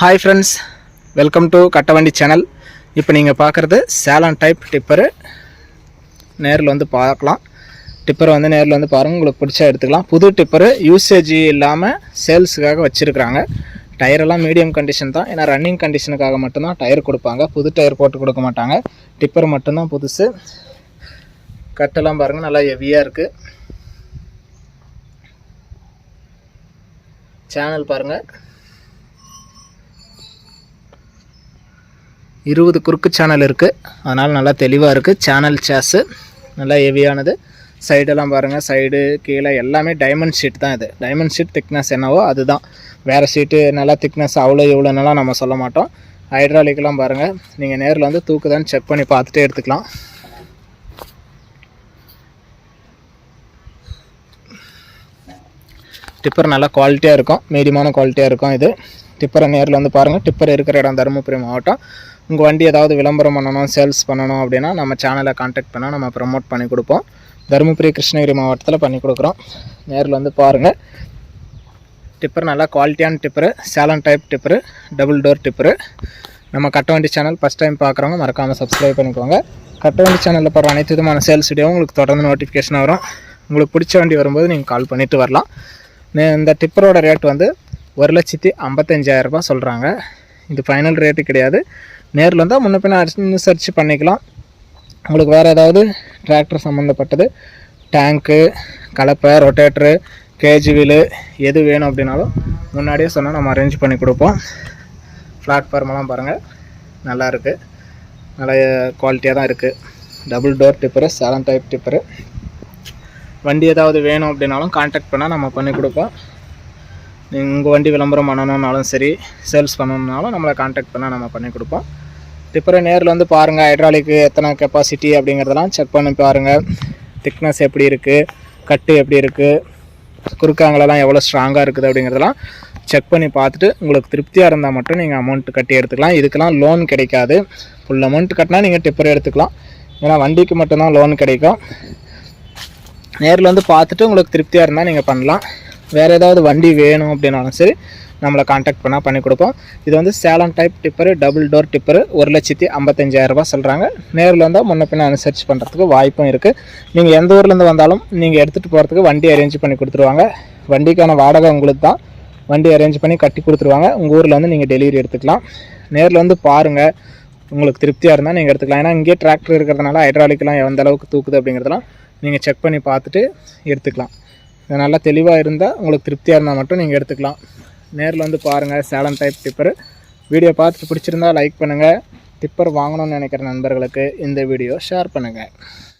Hi friends welcome to Kattavandi channel இப்போ நீங்கள் பார்க்குறது சேலான் டைப் டிப்பரு நேரில் வந்து பார்க்கலாம். டிப்பரை வந்து நேரில் வந்து பாருங்கள் உங்களுக்கு பிடிச்சா எடுத்துக்கலாம். புது டிப்பரு யூசேஜ் இல்லாமல் சேல்ஸுக்காக வச்சுருக்குறாங்க. டயரெல்லாம் மீடியம் கண்டிஷன் தான். ஏன்னா ரன்னிங் கண்டிஷனுக்காக மட்டும்தான் டயர் கொடுப்பாங்க. புது டயர் போட்டு கொடுக்க மாட்டாங்க. டிப்பர் மட்டும்தான் புதுசு. கட்டெல்லாம் பாருங்கள் நல்லா ஹெவியாக இருக்குது சேனல் பாருங்கள் இருபது குறுக்கு சேனல் இருக்குது அதனால் நல்லா தெளிவாக இருக்குது சேனல் சேஸு நல்லா ஹெவியானது சைடெல்லாம் பாருங்கள் சைடு கீழே எல்லாமே டைமண்ட் ஷீட் தான் இது. டைமண்ட் ஷீட் திக்னஸ் என்னவோ அதுதான். வேறு ஷீட்டு நல்லா திக்னஸ் அவ்வளோ இவ்வளோன்னெல்லாம் நம்ம சொல்ல மாட்டோம். ஹைட்ராலிக்கெலாம் பாருங்கள் நீங்கள் நேரில் வந்து தூக்குதான்னு செக் பண்ணி பார்த்துட்டே எடுத்துக்கலாம். டிப்பர் நல்லா குவாலிட்டியாக இருக்கும். மீடியமான குவாலிட்டியாக இருக்கும் இது. டிப்பரை நேரில் வந்து பாருங்கள் டிப்பர் இருக்கிற இடம் தருமபுரி மாவட்டம். உங்கள் வண்டி ஏதாவது விளம்பரம் பண்ணணும் சேல்ஸ் பண்ணணும் அப்படின்னா நம்ம சேனலை காண்டாக்ட் பண்ணால் நம்ம ப்ரமோட் பண்ணி கொடுப்போம். தருமபுரி கிருஷ்ணகிரி மாவட்டத்தில் பண்ணி கொடுக்குறோம். நேரில் வந்து பாருங்கள் டிப்பர் நல்லா குவாலிட்டியான tipper Salem type tipper double door tipper நம்ம கட்டவண்டி சேனல் ஃபஸ்ட் டைம் பார்க்குறவங்க மறக்காமல் சப்ஸ்கிரைப் பண்ணிக்கோங்க. கட்டவண்டி சேனலில் போகிற அனைத்து விதமான சேல்ஸ் வீடியோவும் உங்களுக்கு தொடர்ந்து நோட்டிஃபிகேஷன் வரும். உங்களுக்கு பிடிச்ச வண்டி வரும்போது நீங்கள் கால் பண்ணிவிட்டு வரலாம். இந்த டிப்பரோட ரேட் வந்து ஒரு லட்சத்தி ஐம்பத்தஞ்சாயிரரூபா சொல்கிறாங்க இது ஃபைனல் ரேட்டு கிடையாது. நேரில் வந்தால் முன்ன பின்ன அனுசரித்து பண்ணிக்கலாம். உங்களுக்கு வேறு ஏதாவது டிராக்டர் சம்மந்தப்பட்டது டேங்க்கு கலப்பை ரொட்டேட்ரு கேஜி வீலு எது வேணும் அப்படின்னாலும் முன்னாடியே சொன்னால் நம்ம அரேஞ்ச் பண்ணி கொடுப்போம். பிளாட்ஃபார்மெல்லாம் பாருங்கள் நல்லா இருக்குது நல்ல குவாலிட்டியாக தான் இருக்குது double door tipper seven type tipper வண்டி ஏதாவது வேணும் அப்படின்னாலும் காண்டாக்ட் பண்ணால் நம்ம பண்ணி கொடுப்போம். உங்கள் வண்டி விளம்பரம் பண்ணணுன்னாலும் சரி சேல்ஸ் பண்ணணுன்னாலும் நம்மளை காண்டாக்ட் பண்ணால் நம்ம பண்ணி கொடுப்போம். டிப்பரை நேரில் வந்து பாருங்கள் ஹைட்ராலிக்கு எத்தனை கெப்பாசிட்டி அப்படிங்கிறதெல்லாம் செக் பண்ணி பாருங்கள் திக்னஸ் எப்படி இருக்குது கட்டு எப்படி இருக்குது குறுக்காங்களெல்லாம் எவ்வளோ ஸ்ட்ராங்காக இருக்குது அப்படிங்கிறதெல்லாம் செக் பண்ணி பார்த்துட்டு உங்களுக்கு திருப்தியாக இருந்தால் மட்டும் நீங்கள் அமௌண்ட் கட்டி எடுத்துக்கலாம். இதுக்கெல்லாம் லோன் கிடைக்காது. ஃபுல் அமௌண்ட் கட்டினா நீங்கள் டிப்பர் எடுத்துக்கலாம். ஏன்னா வண்டிக்கு மட்டும்தான் லோன் கிடைக்கும். நேரில் வந்து பார்த்துட்டு உங்களுக்கு திருப்தியாக இருந்தால் நீங்கள் பண்ணலாம். வேறு ஏதாவது வண்டி வேணும் அப்படின்னாலும் சரி நம்மளை காண்டாக்ட் பண்ணால் பண்ணி கொடுப்போம். இது வந்து Salem type tipper double door tipper ஒரு லட்சத்தி ஐம்பத்தஞ்சாயிரரூபா சொல்கிறாங்க நேரில் வந்தால் முன்ன பின்ன அனுசரிச்சு பண்ணுறதுக்கு வாய்ப்பும் இருக்குது நீங்கள் எந்த ஊர்லேருந்து வந்தாலும் நீங்கள் எடுத்துகிட்டு போகிறதுக்கு வண்டி அரேஞ்ச் பண்ணி கொடுத்துருவாங்க. வண்டிக்கான வாடகை உங்களுக்கு தான். வண்டி அரேஞ்ச் பண்ணி கட்டி கொடுத்துருவாங்க. உங்கள் ஊரில் வந்து நீங்கள் டெலிவரி எடுத்துக்கலாம். நேரில் வந்து பாருங்கள் உங்களுக்கு திருப்தியாக இருந்தால் நீங்கள் எடுத்துக்கலாம். ஏன்னா இங்கேயே டிராக்டர் இருக்கிறதுனால ஹைட்ராலிக்லாம் எந்த அளவுக்கு தூக்குது அப்படிங்கிறதெல்லாம் நீங்கள் செக் பண்ணி பார்த்துட்டு எடுத்துக்கலாம். நல்லா தெளிவாக இருந்தால் உங்களுக்கு திருப்தியாக இருந்தால் மட்டும் நீங்கள் எடுத்துக்கலாம். நேரில் வந்து பாருங்கள் சேலம் டைப் டிப்பர் வீடியோ பார்த்துட்டு பிடிச்சிருந்தா லைக் பண்ணுங்கள் டிப்பர் வாங்கணும்னு நினைக்கிற நண்பர்களுக்கு இந்த வீடியோ ஷேர் பண்ணுங்கள்